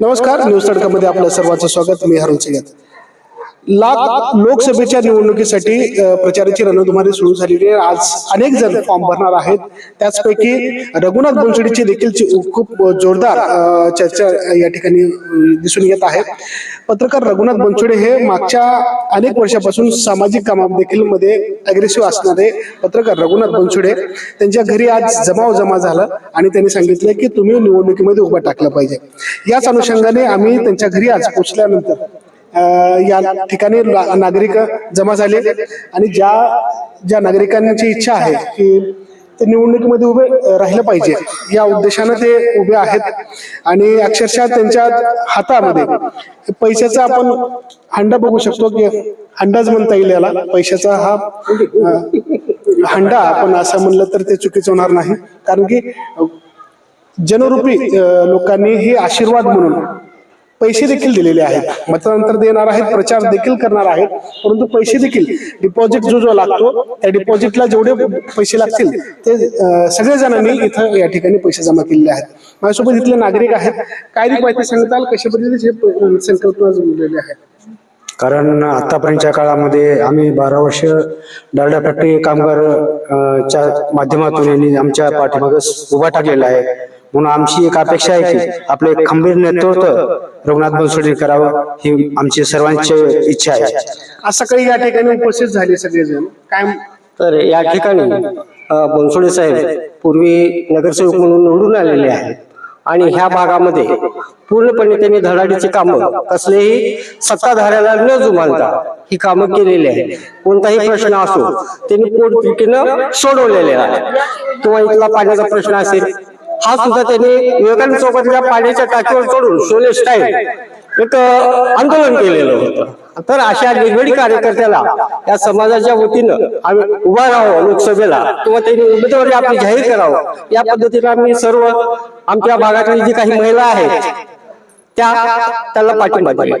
नमस्कार न्यूज तडकामध्ये आपलं सर्वांचं स्वागत. मी हरुण सिंग लाख लोकसभेच्या निवडणुकीसाठी प्रचाराची रणधुमारी सुरू झालेली आहे. आज अनेक जण फॉर्म भरणार आहेत. त्याचपैकी रघुनाथ बोनसडीची देखील खूप जोरदार चर्चा या ठिकाणी दिसून येत आहे. पत्रकार रघुनाथ बनसोडे हे मागच्या अनेक वर्षापासून सामाजिक कामा देखील मध्ये अग्रेसिव्ह असणारे पत्रकार रघुनाथ बनसोडे. त्यांच्या घरी आज जमाव जमा झाला आणि त्यांनी सांगितलं की तुम्ही निवडणुकीमध्ये उभा टाकला पाहिजे. याच अनुषंगाने आम्ही त्यांच्या घरी आज पोचल्यानंतर या ठिकाणी नागरिक जमा झाले आणि ज्या ज्या नागरिकांची इच्छा आहे की ते निवडणुकीमध्ये उभे राहिलं पाहिजे या उद्देशानं ते उभे आहेत. आणि अक्षरशः त्यांच्या हातामध्ये पैशाचा आपण हंडा बघू शकतो की हंडाच म्हणता येईल याला. पैशाचा हा हंडा आपण असं म्हणलं तर ते चुकीचं होणार नाही. कारण की जनरूपी लोकांनी हे आशीर्वाद म्हणून पैसे देखील दिलेले आहेत. मतदानंतर देणार आहेत प्रचार देखील करणार आहेत. परंतु पैसे देखील डिपॉझिट जो जो लागतो त्या डिपॉझिटला जेवढे पैसे लागतील ते अ, सगळ्या जणांनी इथं या ठिकाणी पैसे जमा केलेले आहेत. माझ्यासोबत इथले नागरिक आहेत. काय ती माहिती सांगताल? कशा पद्धतीने हे संकल्पना जमलेली आहे? कारण आतापर्यंतच्या काळामध्ये आम्ही बारा वर्ष डालडा फॅक्टरी कामगार च्या माध्यमातून यांनी आमच्या पाठीमागे उभा टाकलेला आहे. म्हणून आमची एक अपेक्षा आहे की आपले एक खंबीर नेतृत्व रघुनाथ बनसोडे करावं ही आमची सर्वांची इच्छा आहे. आज सकाळी या ठिकाणी उपस्थित झाले सगळेजण? काय तर या ठिकाणी बनसोडे साहेब पूर्वी नगरसेवक म्हणून निवडून आलेले आहेत. आणि ह्या भागामध्ये पूर्णपणे त्यांनी धडाडीची कामं कसलेही सत्ताधाऱ्याला न जुमानता ही कामं केलेली आहेत. कोणताही प्रश्न असो त्यांनी पोटतिकीनं सोडवलेले आहे किंवा इथला पाण्याचा प्रश्न असेल हा सुद्धा त्यांनी विवेकानंद चौकातल्या पाण्याच्या टाकीवर चढून सोले स्टाईल एक आंदोलन केलेलं होतं. तर अशा निगडी कार्यकर्त्याला या समाजाच्या वतीनं आम्ही उभा राहावं लोकसभेला किंवा त्यांनी उमेदवारी आपली जाहीर करावं. या पद्धतीने आम्ही सर्व आमच्या भागातली जी काही महिला आहेत त्या त्याला पाठिंबा दिला.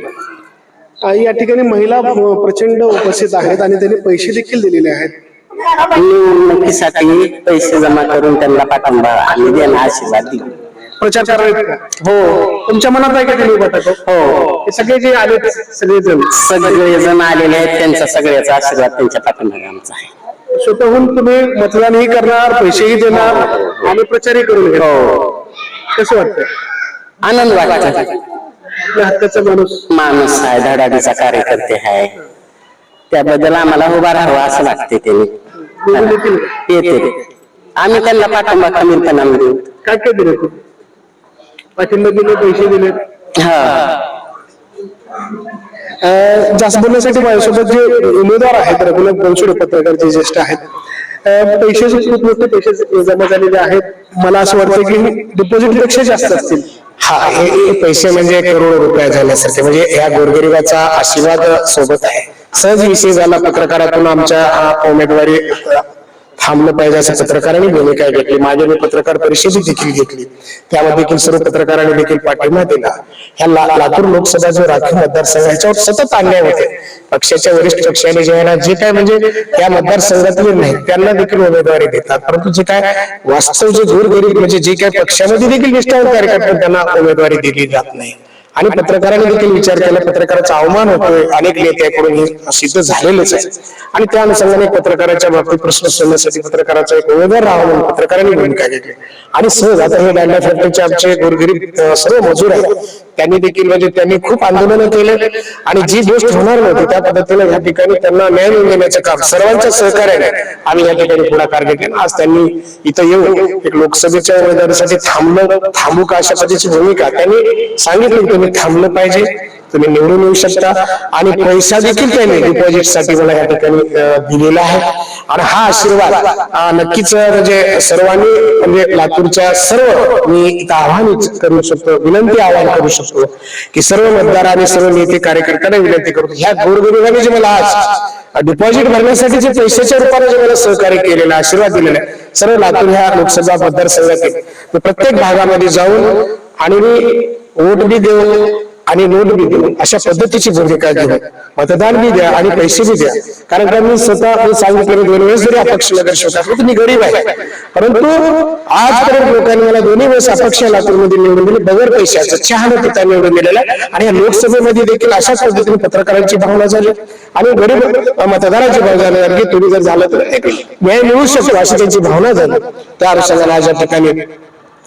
या ठिकाणी महिला प्रचंड उपस्थित आहेत आणि त्यांनी पैसे देखील दिलेले आहेत. निवडणुकीसाठी पैसे जमा करून त्यांना पाठिंबा आणि देणं आशीर्वाद दिला प्रचार करायचा? हो. तुमच्या मनात आहे का ते हो. हे सगळे जे आले सगळेजण? सगळे जण आलेले आहेत त्यांच्या सगळ्याचा आशीर्वाद त्यांच्या पाठीमागे आमचा आहे. स्वतःहून तुम्ही मतदानही करणार पैसेही देणार आणि प्रचारही करून घेणार. हो. कसं वाटतं आनंद वाटतो आपल्या हक्काचा माणूस. माणूस आहे धडाडीचा कार्यकर्ते आहे. त्याबद्दल आम्हाला उभा राहावं असं वाटते? त्यांनी. येते आम्ही त्यांना पाठिंबा खमीरपणाने देऊ. काय काय दिले पाठिंबा दिले पैसे दिले? हा. जास्त बोलण्यासाठी माझ्यासोबत जे उमेदवार आहेत रघुनाथ बनसोडे पत्रकार जे ज्येष्ठ आहेत पैशाचे खूप मोठे पैसे जमा झालेले आहेत. मला असं वाटतं की डिपॉझिटपेक्षा जास्त असतील. हा हे हे पैसे म्हणजे करोडो रुपये झाल्यासारखे. म्हणजे या गोरगरिबाचा आशीर्वाद सोबत आहे. सहज विषय झाला पत्रकारातून आमच्या उमेदवारी थांबलं पाहिजे अशा पत्रकारांनी भूमिका घेतली. माझ्या मी पत्रकार परिषदेत देखील घेतली. त्यामध्ये देखील सर्व पत्रकारांनी देखील पाठिंबा दिला. ह्या लातूर लोकसभा जो राखीव मतदारसंघ ह्याच्यावर सतत अन्याय होते पक्षाच्या वरिष्ठ पक्षाने जे आहे ना जे काय म्हणजे त्या मतदारसंघातले नाही त्यांना देखील उमेदवारी देतात. परंतु जे काय वास्तव जे गोरगरीब म्हणजे जे काय पक्षामध्ये देखील निष्ठावंत कार्यकर्ते त्यांना उमेदवारी दिली जात नाही. आणि पत्रकारांनी देखील विचार केला पत्रकाराचा अवमान होतोय अनेक नेत्याकडून हे सिद्ध झालेलंच आहे. आणि त्या अनुषंगाने पत्रकाराच्या बाबतीत प्रश्न सोडण्यासाठी पत्रकाराचा एक उमेदवार राहावा म्हणून पत्रकारांनी भूमिका घेतली. आणि सहज आता हे दांडा फॅक्टरीचे आमचे गोरगरीब सर्व मजूर आहेत त्यांनी देखील म्हणजे त्यांनी खूप आंदोलन केले. आणि जी गोष्ट होणार नव्हती त्या पद्धतीने या ठिकाणी त्यांना न्याय मिळवून देण्याचं काम सर्वांच्या सहकार्याने आम्ही या ठिकाणी पुढाकार घेतला आज त्यांनी इथं येऊन एक लोकसभेच्या उमेदवारीसाठी थांबलं. थांबू का अशा पद्धतीची भूमिका त्यांनी सांगितली तुम्ही थांबलं पाहिजे. तुम्ही निवडून येऊ शकता. आणि पैसा देखील त्यांनी डिपॉझिटसाठी मला या ठिकाणी दिलेला आहे. आणि हा आशीर्वाद नक्कीच म्हणजे सर्वांनी म्हणजे लातूरच्या सर्व मी इथं आव्हान करू शकतो विनंती आवाहन करू शकतो की सर्व मतदार आणि सर्व नेते कार्यकर्त्यांना विनंती करतो. ह्या गोरगरिबांनी जे मला आज डिपॉझिट भरण्यासाठी जे पैशाच्या रूपाने जे मला सहकार्य केलेलं आशीर्वाद दिलेला आहे सर्व लातूर ह्या लोकसभा मतदारसंघातील प्रत्येक भागामध्ये जाऊन आणि मी वोट बी देऊन आणि नोट बी अशा पद्धतीची भूमिका घेऊन मतदान बी द्या आणि पैसे बी द्या. कारण का मी स्वतः सांगितलं दोन वेळेस जरी अपक्ष नगरसेवक असलो मी गरीब आहे. परंतु आजपर्यंत लोकांनी मला दोन्ही वेळेस अपक्ष लातूरमध्ये निवडून दिले बगर पैशाचं चहानं न पिता निवडून दिलेलं. आहे. आणि या लोकसभेमध्ये देखील अशाच पद्धतीने पत्रकारांची भावना झाली. आणि गरीब मतदाराची भावना झाली. की तुम्ही जर झालं तर एक न्याय मिळू शकतो अशी त्यांची भावना झाली. त्या अनुषंगाने आज या ठिकाणी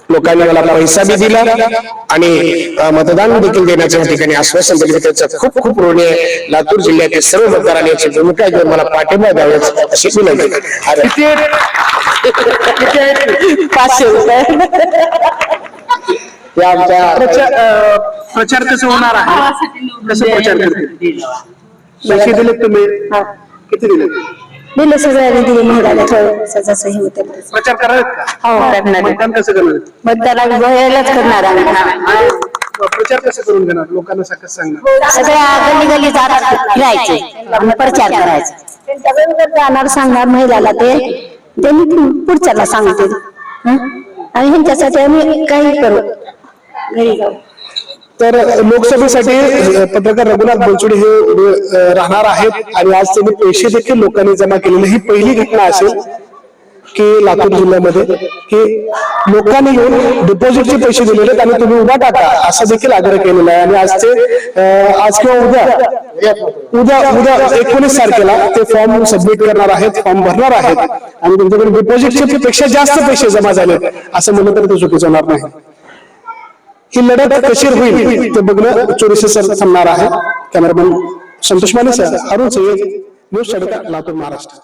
लोकांनी मला पैसा बी दिला आणि मतदान देखील देण्याचं या ठिकाणी आश्वासन दिले. त्याचं खूप खूप ऋणी आहे. लातूर जिल्ह्यातील सर्व मतदारांनी याची भूमिका घेऊन मला पाठिंबा द्यावेच अशी विनंती? पाचशे रुपये. प्रचार कसं होणार आहे? कसं प्रचार करतील? पैसे दिलेत तुम्ही? किती दिले दिलं सगळ्यांनी दिली महिलाला थोडं जसं हे होतं. तसं. प्रचार करणार आहेत का? हो. करणार आहे. मतदान कसं करणार आहेत? मतदानाला भयालाच करणार आम्ही. प्रचार कसं करून घेणार? लोकांना सकस सांगणार. सगळ्या गल्ली गल्ली जात फिरायचे. आणि प्रचार करायचा. त्यांच्या बरोबर जाणार सांगणार महिलाला ते. त्यांनी पुढच्याला सांगतील. हं? आणि ह्यांच्यासाठी आम्ही काही करू. घरी जाऊ. तर लोकसभेसाठी पत्रकार रघुनाथ बनसोडे हे राहणार आहेत आणि आज त्यांनी पैसे देखील लोकांनी जमा केलेले. ही पहिली घटना असेल की लातूर जिल्ह्यामध्ये की लोकांनी येऊन डिपॉझिटचे पैसे दिलेले आणि तुम्ही उभा टाका असा देखील आग्रह केलेला आहे. आणि आज ते आज किंवा उद्या उद्या उद्या एकोणीस तारखेला ते फॉर्म सबमिट करणार आहेत फॉर्म भरणार आहेत. आणि तुमच्याकडे डिपॉझिटचे पेक्षा जास्त पैसे जमा झाले असं म्हणलं तर ते चुकीचं होणार नाही. ही लढत कशीर होईल ते बघणं चोवीस थांबणार आहे. Cameraman Santosh Mane sir Arun Sayyad news Latur Maharashtra.